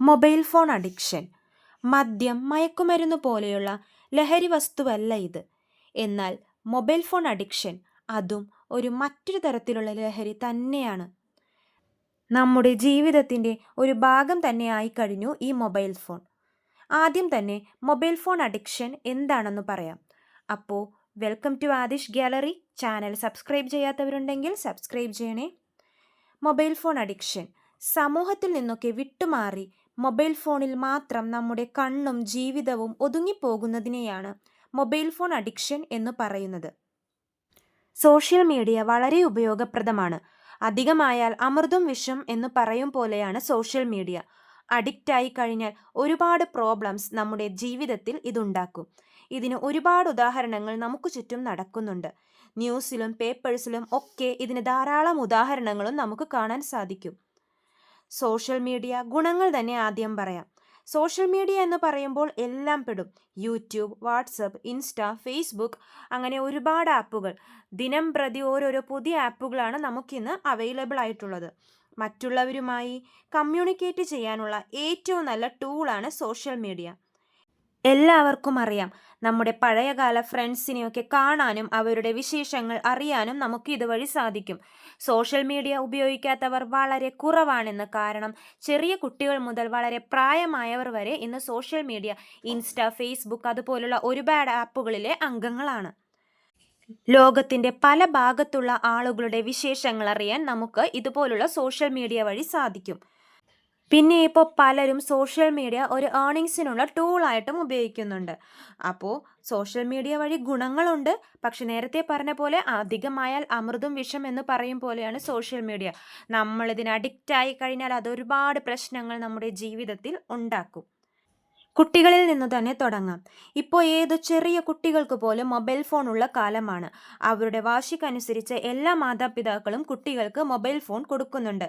Mobile phone addiction. മദ്യം മയക്കുമരുന്ന് പോലെയുള്ള ലഹരി വസ്തുവല്ല ഇത്. എന്നാൽ മൊബൈൽ ഫോൺ അഡിക്ഷൻ അതും ഒരു മറ്റൊരു തരത്തിലുള്ള ലഹരി തന്നെയാണ്. നമ്മുടെ ജീവിതത്തിന്റെ ഒരു ഭാഗം തന്നെ ആയിക്കഴിഞ്ഞു ഈ മൊബൈൽ ഫോൺ. ആദ്യം തന്നെ മൊബൈൽ ഫോൺ അഡിക്ഷൻ എന്താണെന്ന് പറയാം. അപ്പോൾ welcome to Adish gallery. Channel subscribe ചെയ്യാത്തവരുണ്ടെങ്കിൽ സബ്സ്ക്രൈബ് ചെയ്യണേ. മൊബൈൽ ഫോൺ അഡിക്ഷൻ സമൂഹത്തിൽ നിന്നൊക്കെ വിട്ടുമാറി മൊബൈൽ ഫോണിൽ മാത്രം നമ്മുടെ കണ്ണും ജീവിതവും ഒതുങ്ങിപ്പോകുന്നതിനെയാണ് മൊബൈൽ ഫോൺ അഡിക്ഷൻ എന്ന് പറയുന്നത്. സോഷ്യൽ മീഡിയ വളരെ ഉപയോഗപ്രദമാണ്. അധികമായാൽ അമൃതും വിഷം എന്ന് പറയും പോലെയാണ് സോഷ്യൽ മീഡിയ. അഡിക്റ്റായി കഴിഞ്ഞാൽ ഒരുപാട് പ്രോബ്ലംസ് നമ്മുടെ ജീവിതത്തിൽ ഇതുണ്ടാക്കും. ഇതിന് ഒരുപാട് ഉദാഹരണങ്ങൾ നമുക്ക് ചുറ്റും നടക്കുന്നുണ്ട്. ന്യൂസിലും പേപ്പേഴ്സിലും ഒക്കെ ഇതിന് ധാരാളം ഉദാഹരണങ്ങളും നമുക്ക് കാണാൻ സാധിക്കും. സോഷ്യൽ മീഡിയ ഗുണങ്ങൾ തന്നെ ആദ്യം പറയാം. സോഷ്യൽ മീഡിയ എന്ന് പറയുമ്പോൾ എല്ലാം പെടും. യൂട്യൂബ് വാട്സപ്പ് ഇൻസ്റ്റ ഫേസ്ബുക്ക് അങ്ങനെ ഒരുപാട് ആപ്പുകൾ. ദിനം പ്രതി ഓരോരോ പുതിയ ആപ്പുകളാണ് നമുക്കിന്ന് അവൈലബിൾ ആയിട്ടുള്ളത്. മറ്റുള്ളവരുമായി കമ്മ്യൂണിക്കേറ്റ് ചെയ്യാനുള്ള ഏറ്റവും നല്ല ടൂളാണ് സോഷ്യൽ മീഡിയ. എല്ലാവർക്കും അറിയാം. നമ്മുടെ പഴയകാല ഫ്രണ്ട്സിനെയൊക്കെ കാണാനും അവരുടെ വിശേഷങ്ങൾ അറിയാനും നമുക്ക് ഇതുവഴി സാധിക്കും. സോഷ്യൽ മീഡിയ ഉപയോഗിക്കാത്തവർ വളരെ കുറവാണെന്ന് കാരണം ചെറിയ കുട്ടികൾ മുതൽ വളരെ പ്രായമായവർ വരെ ഇന്ന് സോഷ്യൽ മീഡിയ ഇൻസ്റ്റ ഫേസ്ബുക്ക് അതുപോലുള്ള ഒരുപാട് ആപ്പുകളിലെ അംഗങ്ങളാണ്. ലോകത്തിന്റെ പല ഭാഗത്തുള്ള ആളുകളുടെ വിശേഷങ്ങൾ അറിയാൻ നമുക്ക് ഇതുപോലുള്ള സോഷ്യൽ മീഡിയ വഴി സാധിക്കും. പിന്നെ ഇപ്പോൾ പലരും സോഷ്യൽ മീഡിയ ഒരു ഏർണിങ്സിനുള്ള ടൂളായിട്ടും ഉപയോഗിക്കുന്നുണ്ട്. അപ്പോൾ സോഷ്യൽ മീഡിയ വഴി ഗുണങ്ങളുണ്ട്. പക്ഷെ നേരത്തെ പറഞ്ഞ പോലെ അധികമായാൽ അമൃതും വിഷം എന്ന് പറയും പോലെയാണ് സോഷ്യൽ മീഡിയ നമ്മളിതിന് അഡിക്റ്റായി കഴിഞ്ഞാൽ അതൊരുപാട് പ്രശ്നങ്ങൾ നമ്മുടെ ജീവിതത്തിൽ ഉണ്ടാക്കും. കുട്ടികളിൽ നിന്ന് തന്നെ തുടങ്ങാം. ഇപ്പോൾ ഏത് ചെറിയ കുട്ടികൾക്ക് പോലും മൊബൈൽ ഫോൺ ഉള്ള കാലമാണ്. അവരുടെ വാശിക്കനുസരിച്ച് എല്ലാ മാതാപിതാക്കളും കുട്ടികൾക്ക് മൊബൈൽ ഫോൺ കൊടുക്കുന്നുണ്ട്.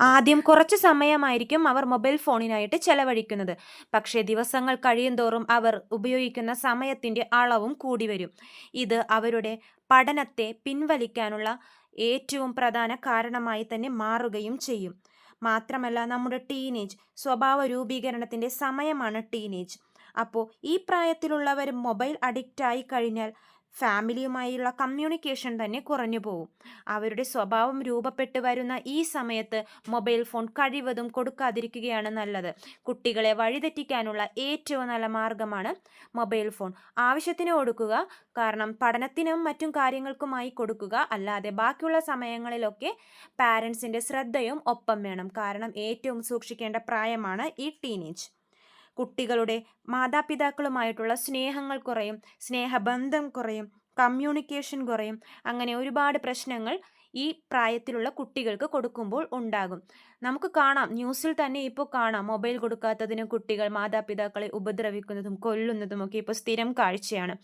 ആദ്യം കുറച്ച് സമയമായിരിക്കും അവർ മൊബൈൽ ഫോണിനായിട്ട് ചെലവഴിക്കുന്നത്. പക്ഷേ ദിവസങ്ങൾ കഴിയുന്തോറും അവർ ഉപയോഗിക്കുന്ന സമയത്തിന്റെ അളവും കൂടി വരും. ഇത് അവരുടെ പഠനത്തെ പിൻവലിക്കാനുള്ള ഏറ്റവും പ്രധാന കാരണമായി തന്നെ മാറുകയും ചെയ്യും. മാത്രമല്ല നമ്മുടെ ടീനേജ് സ്വഭാവ രൂപീകരണത്തിന്റെ സമയമാണ് ടീനേജ്. അപ്പോൾ ഈ പ്രായത്തിലുള്ളവർ മൊബൈൽ അഡിക്റ്റായി കഴിഞ്ഞാൽ ഫാമിലിയുമായുള്ള കമ്മ്യൂണിക്കേഷൻ തന്നെ കുറഞ്ഞു പോകും അവരുടെ സ്വഭാവം രൂപപ്പെട്ടു വരുന്ന ഈ സമയത്ത് മൊബൈൽ ഫോൺ കഴിവതും കൊടുക്കാതിരിക്കുകയാണ് നല്ലത്. കുട്ടികളെ വഴിതെറ്റിക്കാനുള്ള ഏറ്റവും നല്ല മാർഗമാണ് മൊബൈൽ ഫോൺ. ആവശ്യത്തിന് കൊടുക്കുക കാരണം പഠനത്തിനും മറ്റും കാര്യങ്ങൾക്കുമായി കൊടുക്കുക അല്ലാതെ ബാക്കിയുള്ള സമയങ്ങളിലൊക്കെ പാരൻസിന്റെ ശ്രദ്ധയും ഒപ്പം വേണം. കാരണം ഏറ്റവും സൂക്ഷിക്കേണ്ട പ്രായമാണ് ഈ ടീനേജ്. കുട്ടികളുടെ മാതാപിതാക്കളുമായിട്ടുള്ള സ്നേഹങ്ങൾ കുറയും സ്നേഹബന്ധം കുറയും കമ്മ്യൂണിക്കേഷൻ കുറയും. അങ്ങനെ ഒരുപാട് പ്രശ്നങ്ങൾ ഈ പ്രായത്തിലുള്ള കുട്ടികൾക്ക് കൊടുക്കുമ്പോൾ ഉണ്ടാകും. നമുക്ക് കാണാം ന്യൂസിൽ തന്നെ ഇപ്പോൾ കാണാം മൊബൈൽ കൊടുക്കാത്തതിന് കുട്ടികൾ മാതാപിതാക്കളെ ഉപദ്രവിക്കുന്നതും കൊല്ലുന്നതും ഒക്കെ ഇപ്പോൾ സ്ഥിരം കാഴ്ചയാണ്.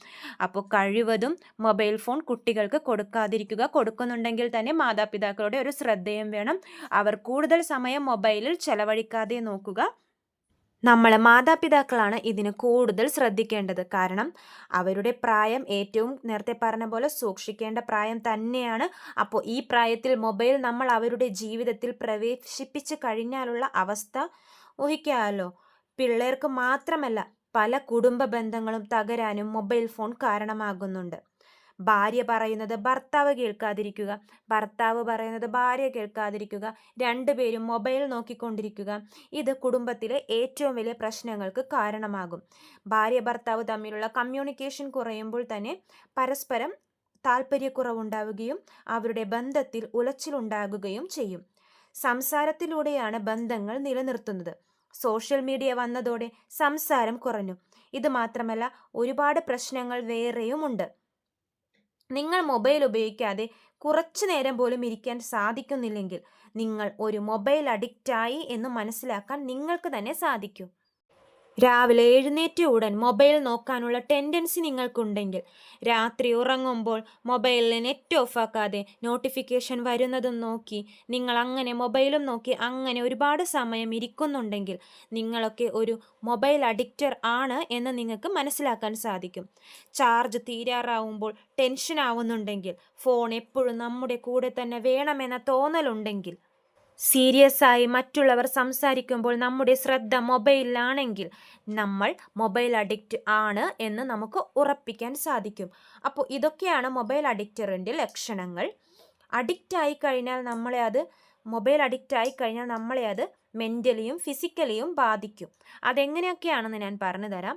അപ്പോൾ കഴിവതും മൊബൈൽ ഫോൺ കുട്ടികൾക്ക് കൊടുക്കാതിരിക്കുക കൊടുക്കുന്നുണ്ടെങ്കിൽ തന്നെ മാതാപിതാക്കളുടെ ഒരു ശ്രദ്ധയും വേണം. അവർ കൂടുതൽ സമയം മൊബൈലിൽ ചെലവഴിക്കാതെ നോക്കുക. നമ്മൾ മാതാപിതാക്കളാണ് ഇതിന് കൂടുതൽ ശ്രദ്ധിക്കേണ്ടത്. കാരണം അവരുടെ പ്രായം ഏറ്റവും നേരത്തെ പറഞ്ഞ പോലെ സൂക്ഷിക്കേണ്ട പ്രായം തന്നെയാണ്. അപ്പോൾ ഈ പ്രായത്തിൽ മൊബൈൽ നമ്മൾ അവരുടെ ജീവിതത്തിൽ പ്രവേശിപ്പിച്ച് കഴിഞ്ഞാലുള്ള അവസ്ഥ ഊഹിക്കാമല്ലോ പിള്ളേർക്ക് മാത്രമല്ല പല കുടുംബ ബന്ധങ്ങളും തകരാനും മൊബൈൽ ഫോൺ കാരണമാകുന്നുണ്ട്. ഭാര്യ പറയുന്നത് ഭർത്താവ് കേൾക്കാതിരിക്കുക ഭർത്താവ് പറയുന്നത് ഭാര്യ കേൾക്കാതിരിക്കുക രണ്ടുപേരും മൊബൈൽ നോക്കിക്കൊണ്ടിരിക്കുക ഇത് കുടുംബത്തിലെ ഏറ്റവും വലിയ പ്രശ്നങ്ങൾക്ക് കാരണമാകും. ഭാര്യ ഭർത്താവ് തമ്മിലുള്ള കമ്മ്യൂണിക്കേഷൻ കുറയുമ്പോൾ തന്നെ പരസ്പരം താല്പര്യക്കുറവുണ്ടാവുകയും അവരുടെ ബന്ധത്തിൽ ഉലച്ചിലുണ്ടാകുകയും ചെയ്യും. സംസാരത്തിലൂടെയാണ് ബന്ധങ്ങൾ നിലനിർത്തുന്നത്. സോഷ്യൽ മീഡിയ വന്നതോടെ സംസാരം കുറഞ്ഞു. ഇത് മാത്രമല്ല ഒരുപാട് പ്രശ്നങ്ങൾ വേറെയുമുണ്ട്. നിങ്ങൾ മൊബൈൽ ഉപയോഗിക്കാതെ കുറച്ചു നേരം പോലും ഇരിക്കാൻ സാധിക്കുന്നില്ലെങ്കിൽ നിങ്ങൾ ഒരു മൊബൈൽ അഡിക്റ്റായി എന്ന് മനസ്സിലാക്കാൻ നിങ്ങൾക്ക് തന്നെ സാധിക്കും. രാവിലെ എഴുന്നേറ്റ ഉടൻ മൊബൈൽ നോക്കാനുള്ള ടെൻഡൻസി നിങ്ങൾക്കുണ്ടെങ്കിൽ രാത്രി ഉറങ്ങുമ്പോൾ മൊബൈലിൽ നെറ്റ് ഓഫാക്കാതെ നോട്ടിഫിക്കേഷൻ വരുന്നതും നോക്കി നിങ്ങൾ അങ്ങനെ മൊബൈലും നോക്കി അങ്ങനെ ഒരുപാട് സമയം ഇരിക്കുന്നുണ്ടെങ്കിൽ നിങ്ങളൊക്കെ ഒരു മൊബൈൽ അഡിക്റ്റർ ആണ് എന്ന് നിങ്ങൾക്ക് മനസ്സിലാക്കാൻ സാധിക്കും. ചാർജ് തീരാറാവുമ്പോൾ ടെൻഷൻ ആവുന്നുണ്ടെങ്കിൽ ഫോൺ എപ്പോഴും നമ്മുടെ കൂടെ തന്നെ വേണമെന്ന തോന്നലുണ്ടെങ്കിൽ സീരിയസ് ആയി മറ്റുള്ളവർ സംസാരിക്കുമ്പോൾ നമ്മുടെ ശ്രദ്ധ മൊബൈലിലാണെങ്കിൽ നമ്മൾ മൊബൈൽ അഡിക്റ്റ് ആണ് എന്ന് നമുക്ക് ഉറപ്പിക്കാൻ സാധിക്കും. അപ്പോൾ ഇതൊക്കെയാണ് മൊബൈൽ അഡിക്റ്ററിന്റെ ലക്ഷണങ്ങൾ. അഡിക്റ്റ് ആയി കഴിഞ്ഞാൽ നമ്മളെ അത് മൊബൈൽ അഡിക്റ്റ് ആയി കഴിഞ്ഞാൽ നമ്മളെ അത് മെന്റലിയും ഫിസിക്കലിയും ബാധിക്കും. അതെങ്ങനെയൊക്കെയാണെന്ന് ഞാൻ പറഞ്ഞു തരാം.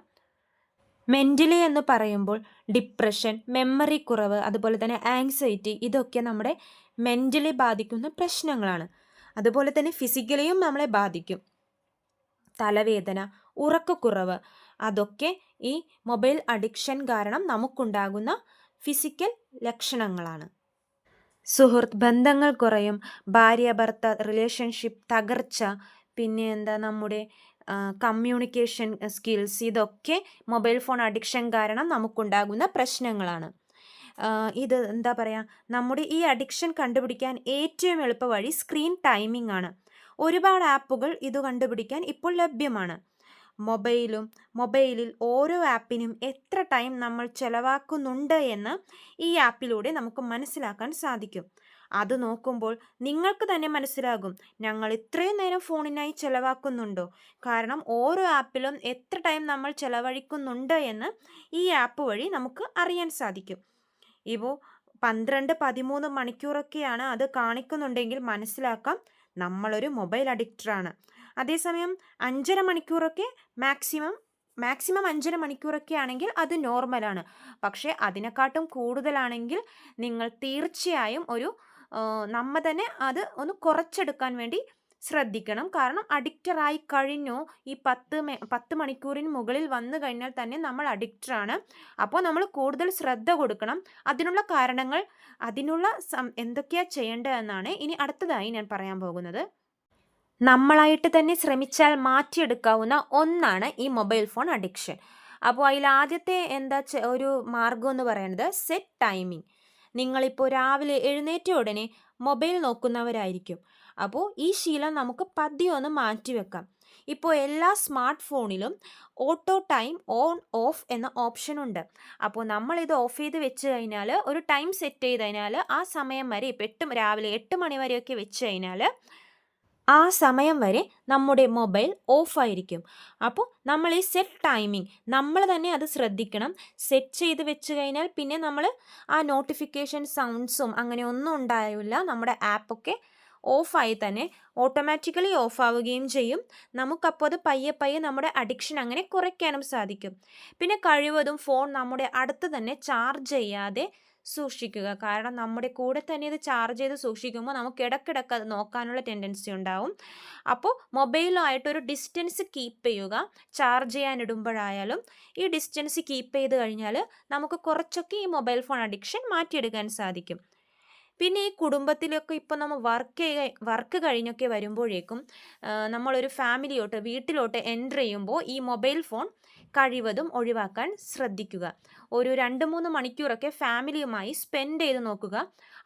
മെന്റലി എന്ന് പറയുമ്പോൾ ഡിപ്രഷൻ മെമ്മറി കുറവ് അതുപോലെ തന്നെ ആങ്സൈറ്റി ഇതൊക്കെ നമ്മുടെ മെന്റലി ബാധിക്കുന്ന പ്രശ്നങ്ങളാണ്. അതുപോലെ തന്നെ ഫിസിക്കലിയും നമ്മളെ ബാധിക്കും. തലവേദന ഉറക്കക്കുറവ് അതൊക്കെ ഈ മൊബൈൽ അഡിക്ഷൻ കാരണം നമുക്കുണ്ടാകുന്ന ഫിസിക്കൽ ലക്ഷണങ്ങളാണ്. സുഹൃത്ത് ബന്ധങ്ങൾ കുറയും ഭാര്യ ഭർത്ത റിലേഷൻഷിപ്പ് തകർച്ച പിന്നെ എന്താ നമ്മുടെ കമ്മ്യൂണിക്കേഷൻ സ്കിൽസ് ഇതൊക്കെ മൊബൈൽ ഫോൺ അഡിക്ഷൻ കാരണം നമുക്കുണ്ടാകുന്ന പ്രശ്നങ്ങളാണ്. ഇത് എന്താ പറയുക നമ്മുടെ ഈ അഡിക്ഷൻ കണ്ടുപിടിക്കാൻ ഏറ്റവും എളുപ്പ വഴി സ്ക്രീൻ ടൈമിംഗ് ആണ്. ഒരുപാട് ആപ്പുകൾ ഇത് കണ്ടുപിടിക്കാൻ ഇപ്പോൾ ലഭ്യമാണ്. മൊബൈലും മൊബൈലിൽ ഓരോ ആപ്പിനും എത്ര ടൈം നമ്മൾ ചെലവാക്കുന്നുണ്ട് എന്ന് ഈ ആപ്പിലൂടെ നമുക്ക് മനസ്സിലാക്കാൻ സാധിക്കും. അത് നോക്കുമ്പോൾ നിങ്ങൾക്ക് തന്നെ മനസ്സിലാകും ഞങ്ങൾ ഇത്രയും നേരം ഫോണിനായി ചെലവാക്കുന്നുണ്ടോ? കാരണം ഓരോ ആപ്പിലും എത്ര ടൈം നമ്മൾ ചെലവഴിക്കുന്നുണ്ട് എന്ന് ഈ ആപ്പ് വഴി നമുക്ക് അറിയാൻ സാധിക്കും. ഇപ്പോൾ പന്ത്രണ്ട് പതിമൂന്ന് മണിക്കൂറൊക്കെയാണ് അത് കാണിക്കുന്നുണ്ടെങ്കിൽ മനസ്സിലാക്കാം. നമ്മളൊരു മൊബൈൽ അഡിക്റ്ററാണ് അതേസമയം അഞ്ചര മണിക്കൂറൊക്കെ മാക്സിമം മാക്സിമം അഞ്ചര മണിക്കൂറൊക്കെ ആണെങ്കിൽ അത് നോർമലാണ്. പക്ഷേ അതിനെക്കാട്ടും കൂടുതലാണെങ്കിൽ നിങ്ങൾ തീർച്ചയായും ഒരു നമ്മ തന്നെ അത് ഒന്ന് കുറച്ചെടുക്കാൻ വേണ്ടി ശ്രദ്ധിക്കണം. കാരണം അഡിക്റ്ററായി കഴിഞ്ഞു. ഈ പത്ത് പത്ത് മണിക്കൂറിന് മുകളിൽ വന്നു കഴിഞ്ഞാൽ തന്നെ നമ്മൾ അഡിക്റ്ററാണ് അപ്പോൾ നമ്മൾ കൂടുതൽ ശ്രദ്ധ കൊടുക്കണം. അതിനുള്ള കാരണങ്ങൾ അതിനുള്ള എന്തൊക്കെയാണ് ചെയ്യേണ്ടതെന്നാണ് ഇനി അടുത്തതായി ഞാൻ പറയാൻ പോകുന്നത്. നമ്മളായിട്ട് തന്നെ ശ്രമിച്ചാൽ മാറ്റിയെടുക്കാവുന്ന ഒന്നാണ് ഈ മൊബൈൽ ഫോൺ അഡിക്ഷൻ അപ്പോൾ അതിൽ ആദ്യത്തെ എന്താ ഒരു മാർഗം എന്ന് പറയുന്നത് സെറ്റ് ടൈമിംഗ് നിങ്ങളിപ്പോൾ രാവിലെ എഴുന്നേറ്റ ഉടനെ മൊബൈൽ നോക്കുന്നവരായിരിക്കും. അപ്പോൾ ഈ ശീലം നമുക്ക് പതിയെ ഒന്ന് മാറ്റിവെക്കാം ഇപ്പോൾ എല്ലാ സ്മാർട്ട് ഫോണിലും ഓട്ടോ ടൈം ഓൺ ഓഫ് എന്ന ഓപ്ഷൻ ഉണ്ട്. അപ്പോൾ നമ്മളിത് ഓഫ് ചെയ്ത് വെച്ച് കഴിഞ്ഞാൽ ഒരു ടൈം സെറ്റ് ചെയ്ത് കഴിഞ്ഞാൽ ആ സമയം വരെ ഇപ്പോൾ എട്ട് രാവിലെ എട്ട് മണി വരെയൊക്കെ വെച്ച് കഴിഞ്ഞാൽ ആ സമയം വരെ നമ്മുടെ മൊബൈൽ ഓഫായിരിക്കും അപ്പോൾ നമ്മൾ ഈ സെറ്റ് ടൈമിംഗ് നമ്മൾ തന്നെ അത് ശ്രദ്ധിക്കണം. സെറ്റ് ചെയ്ത് വെച്ച് കഴിഞ്ഞാൽ പിന്നെ നമ്മൾ ആ നോട്ടിഫിക്കേഷൻ സൗണ്ട്സും അങ്ങനെ ഒന്നും ഉണ്ടാവില്ല. നമ്മുടെ ആപ്പൊക്കെ ഓഫായി തന്നെ ഓട്ടോമാറ്റിക്കലി ഓഫ് ആവുകയും ചെയ്യും. നമുക്കപ്പോൾ അത് പയ്യെ പയ്യെ നമ്മുടെ അഡിക്ഷൻ അങ്ങനെ കുറയ്ക്കാനും സാധിക്കും. പിന്നെ കഴിവതും ഫോൺ നമ്മുടെ അടുത്ത് തന്നെ ചാർജ് ചെയ്യാതെ സൂക്ഷിക്കുക. കാരണം നമ്മുടെ കൂടെ തന്നെ ഇത് ചാർജ് ചെയ്ത് സൂക്ഷിക്കുമ്പോൾ നമുക്ക് ഇടയ്ക്കിടയ്ക്ക് അത് നോക്കാനുള്ള ടെൻഡൻസി ഉണ്ടാവും. അപ്പോൾ മൊബൈലുമായിട്ടൊരു ഡിസ്റ്റൻസ് കീപ്പ് ചെയ്യുക. ചാർജ് ചെയ്യാനിടുമ്പോഴായാലും ഈ ഡിസ്റ്റൻസ് കീപ്പ് ചെയ്ത് കഴിഞ്ഞാൽ നമുക്ക് കുറച്ചൊക്കെ ഈ മൊബൈൽ ഫോൺ അഡിക്ഷൻ മാറ്റിയെടുക്കാൻ സാധിക്കും. പിന്നെ ഈ കുടുംബത്തിലൊക്കെ ഇപ്പോൾ നമ്മൾ വർക്ക് വർക്ക് കഴിഞ്ഞൊക്കെ വരുമ്പോഴേക്കും നമ്മളൊരു ഫാമിലിയോട്ട് വീട്ടിലോട്ട് എന്റർ ചെയ്യുമ്പോൾ ഈ മൊബൈൽ ഫോൺ കഴിവതും ഒഴിവാക്കാൻ ശ്രദ്ധിക്കുക. ഒരു രണ്ട് മൂന്ന് മണിക്കൂറൊക്കെ ഫാമിലിയുമായി സ്പെൻഡ് ചെയ്ത് നോക്കുക.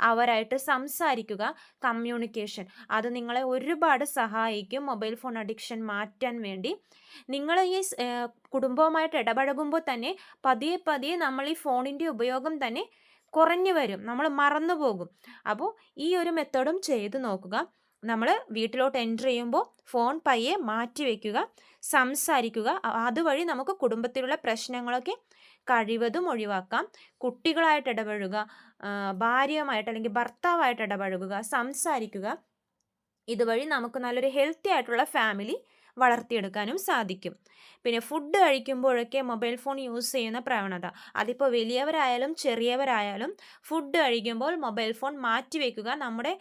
അവരായിട്ട് സംസാരിക്കുക. കമ്മ്യൂണിക്കേഷൻ അത് നിങ്ങളെ ഒരുപാട് സഹായിക്കും. മൊബൈൽ ഫോൺ അഡിക്ഷൻ മാറ്റാൻ വേണ്ടി. നിങ്ങൾ ഈ കുടുംബവുമായിട്ട് ഇടപഴകുമ്പോൾ തന്നെ പതിയെ പതിയെ നമ്മൾ ഈ ഫോണിന്റെ ഉപയോഗം തന്നെ കുറഞ്ഞു വരും. നമ്മൾ മറന്നു പോകും. അപ്പോൾ ഈ ഒരു മെത്തേഡും ചെയ്ത് നോക്കുക. നമ്മൾ വീട്ടിലോട്ട് എന്റർ ചെയ്യുമ്പോൾ ഫോൺ പയ്യെ മാറ്റി വയ്ക്കുക സംസാരിക്കുക. അതുവഴി നമുക്ക് കുടുംബത്തിലുള്ള പ്രശ്നങ്ങളൊക്കെ കഴിവതും ഒഴിവാക്കാം. കുട്ടികളായിട്ട് ഇടപഴകുക ഭാര്യയുമായിട്ട് അല്ലെങ്കിൽ ഭർത്താവായിട്ട് ഇടപഴകുക സംസാരിക്കുക. ഇതുവഴി നമുക്ക് നല്ലൊരു ഹെൽത്തി ആയിട്ടുള്ള ഫാമിലി വളർത്തിയെടുക്കാനും സാധിക്കും. പിന്നെ ഫുഡ് കഴിക്കുമ്പോഴൊക്കെ മൊബൈൽ ഫോൺ യൂസ് ചെയ്യുന്ന പ്രവണത. അതിപ്പോൾ വലിയവരായാലും ചെറിയവരായാലും ഫുഡ് കഴിക്കുമ്പോൾ മൊബൈൽ ഫോൺ മാറ്റി വെക്കുക നമ്മുടെ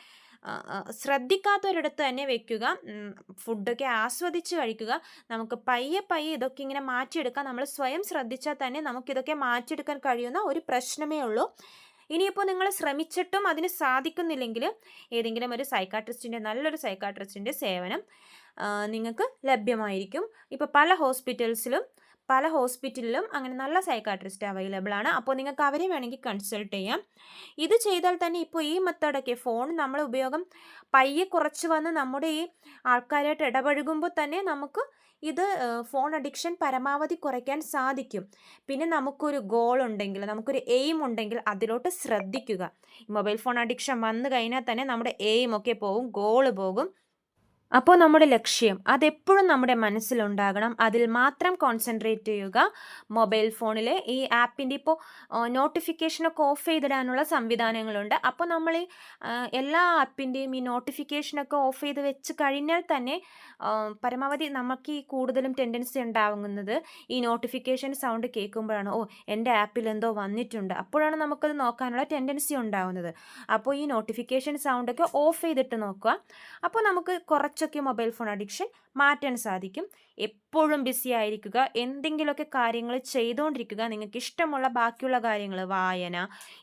ശ്രദ്ധിക്കാത്തൊരിടത്ത് തന്നെ വെക്കുക ഫുഡൊക്കെ ആസ്വദിച്ച് കഴിക്കുക. നമുക്ക് പയ്യെ പയ്യെ ഇതൊക്കെ ഇങ്ങനെ മാറ്റിയെടുക്കാം നമ്മൾ സ്വയം ശ്രദ്ധിച്ചാൽ തന്നെ നമുക്കിതൊക്കെ മാറ്റിയെടുക്കാൻ കഴിയുന്ന ഒരു പ്രശ്നമേ ഉള്ളൂ. ഇനിയിപ്പോൾ നിങ്ങൾ ശ്രമിച്ചിട്ടും അതിന് സാധിക്കുന്നില്ലെങ്കിൽ ഏതെങ്കിലും ഒരു സൈക്കാട്രിസ്റ്റിന്റെ നല്ലൊരു സൈക്കാട്രിസ്റ്റിന്റെ സേവനം നിങ്ങൾക്ക് ലഭ്യമായിരിക്കും. ഇപ്പോൾ പല ഹോസ്പിറ്റൽസിലും പല ഹോസ്പിറ്റലിലും അങ്ങനെ നല്ല സൈക്കാട്രിസ്റ്റ് അവൈലബിൾ ആണ്. അപ്പോൾ നിങ്ങൾക്ക് അവരെ വേണമെങ്കിൽ കൺസൾട്ട് ചെയ്യാം. ഇത് ചെയ്താൽ തന്നെ ഇപ്പോൾ ഈ മെത്തേഡൊക്കെ ഫോൺ നമ്മൾ ഉപയോഗം പയ്യെ കുറച്ച് വന്ന് നമ്മുടെ ഈ ആൾക്കാരായിട്ട് ഇടപഴകുമ്പോൾ തന്നെ നമുക്ക് ഇത് ഫോൺ അഡിക്ഷൻ പരമാവധി കുറയ്ക്കാൻ സാധിക്കും. പിന്നെ നമുക്കൊരു ഗോൾ ഉണ്ടെങ്കിൽ നമുക്കൊരു എയിം ഉണ്ടെങ്കിൽ അതിലോട്ട് ശ്രദ്ധിക്കുക. മൊബൈൽ ഫോൺ അഡിക്ഷൻ വന്നു കഴിഞ്ഞാൽ തന്നെ നമ്മുടെ എയിം ഒക്കെ പോകും ഗോൾ പോകും. അപ്പോൾ നമ്മുടെ ലക്ഷ്യം അതെപ്പോഴും നമ്മുടെ മനസ്സിലുണ്ടാകണം. അതിൽ മാത്രം കോൺസെൻട്രേറ്റ് ചെയ്യുക. മൊബൈൽ ഫോണിൽ ഈ ആപ്പിന്റെ ഇപ്പോൾ നോട്ടിഫിക്കേഷനൊക്കെ ഓഫ് ചെയ്തിടാനുള്ള സംവിധാനങ്ങളുണ്ട്. അപ്പോൾ നമ്മൾ എല്ലാ ആപ്പിന്റെയും ഈ നോട്ടിഫിക്കേഷനൊക്കെ ഓഫ് ചെയ്ത് വെച്ച് കഴിഞ്ഞാൽ തന്നെ പരമാവധി നമുക്ക് ഈ കൂടുതലും ടെൻഡൻസി ഉണ്ടാകുന്നത് ഈ നോട്ടിഫിക്കേഷൻ സൗണ്ട് കേൾക്കുമ്പോഴാണ്. ഓ എന്റെ ആപ്പിൽ എന്തോ വന്നിട്ടുണ്ട്. അപ്പോഴാണ് നമുക്കത് നോക്കാനുള്ള ടെൻഡൻസി ഉണ്ടാകുന്നത് അപ്പോൾ ഈ നോട്ടിഫിക്കേഷൻ സൗണ്ടൊക്കെ ഓഫ് ചെയ്തിട്ട് നോക്കുക. അപ്പോൾ നമുക്ക് കുറച്ചൊക്കെ മൊബൈൽ ഫോൺ അഡിക്ഷൻ മാറ്റാൻ സാധിക്കും. എപ്പോഴും ബിസി ആയിരിക്കുക എന്തെങ്കിലുമൊക്കെ കാര്യങ്ങൾ ചെയ്തുകൊണ്ടിരിക്കുക നിങ്ങൾക്ക് ഇഷ്ടമുള്ള ബാക്കിയുള്ള കാര്യങ്ങൾ വായന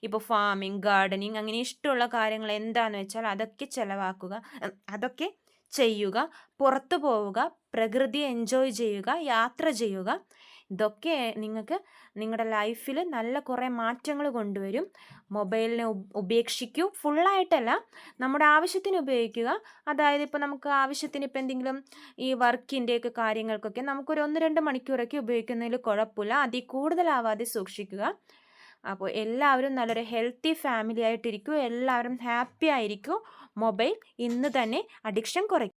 ഇപ്പോൾ ഫാമിംഗ് ഗാർഡനിങ് അങ്ങനെ ഇഷ്ടമുള്ള കാര്യങ്ങൾ എന്താണെന്ന് വെച്ചാൽ അതൊക്കെ ചിലവാക്കുക അതൊക്കെ ചെയ്യുക പുറത്തു പോവുക പ്രകൃതി എൻജോയ് ചെയ്യുക യാത്ര ചെയ്യുക. ഇതൊക്കെ നിങ്ങൾക്ക് നിങ്ങളുടെ ലൈഫിൽ നല്ല കുറേ മാറ്റങ്ങൾ കൊണ്ടുവരും. മൊബൈലിനെ ഉപ- ഉപേക്ഷിക്കൂ. ഫുള്ളായിട്ടല്ല നമ്മുടെ ആവശ്യത്തിന് ഉപയോഗിക്കുക. അതായത് ഇപ്പോൾ നമുക്ക് ആവശ്യത്തിന് ഇപ്പോൾ എന്തെങ്കിലും ഈ വർക്കിന്റെയൊക്കെ കാര്യങ്ങൾക്കൊക്കെ നമുക്കൊരു ഒന്ന് രണ്ട് മണിക്കൂറൊക്കെ ഉപയോഗിക്കുന്നതിൽ കുഴപ്പമില്ല. അതിൽ കൂടുതലാവാതെ സൂക്ഷിക്കുക. അപ്പോൾ എല്ലാവരും നല്ലൊരു ഹെൽത്തി ഫാമിലി ആയിട്ടിരിക്കൂ. എല്ലാവരും ഹാപ്പി ആയിരിക്കൂ. മൊബൈൽ ഇന്ന് തന്നെ അഡിക്ഷൻ കുറയ്ക്കും.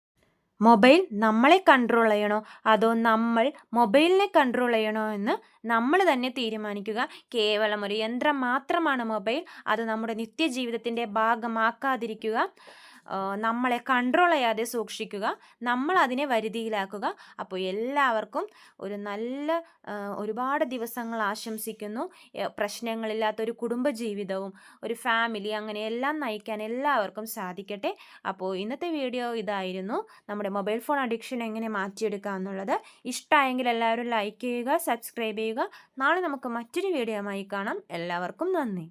മൊബൈൽ നമ്മളെ കൺട്രോൾ ചെയ്യണോ? അതോ നമ്മൾ മൊബൈലിനെ കൺട്രോൾ ചെയ്യണോ എന്ന് നമ്മൾ തന്നെ തീരുമാനിക്കുക. കേവലം ഒരു യന്ത്രം മാത്രമാണ് മൊബൈൽ. അത് നമ്മുടെ നിത്യജീവിതത്തിന്റെ ഭാഗമാക്കാതിരിക്കുക. നമ്മളെ കൺട്രോൾ ചെയ്യാതെ സൂക്ഷിക്കുക നമ്മൾ അതിനെ വരുതിയിലാക്കുക. അപ്പോൾ എല്ലാവർക്കും ഒരു നല്ല ഒരുപാട് ദിവസങ്ങൾ ആശംസിക്കുന്നു. പ്രശ്നങ്ങളില്ലാത്ത ഒരു കുടുംബജീവിതവും ഒരു ഫാമിലി അങ്ങനെ എല്ലാം നയിക്കാൻ എല്ലാവർക്കും സാധിക്കട്ടെ. അപ്പോൾ ഇന്നത്തെ വീഡിയോ ഇതായിരുന്നു. നമ്മുടെ മൊബൈൽ ഫോൺ അഡിക്ഷൻ എങ്ങനെ മാറ്റിയെടുക്കുക എന്നുള്ളത്. ഇഷ്ടമായെങ്കിൽ എല്ലാവരും ലൈക്ക് ചെയ്യുക സബ്സ്ക്രൈബ് ചെയ്യുക. നാളെ നമുക്ക് മറ്റൊരു വീഡിയോയുമായി കാണാം. എല്ലാവർക്കും നന്ദി.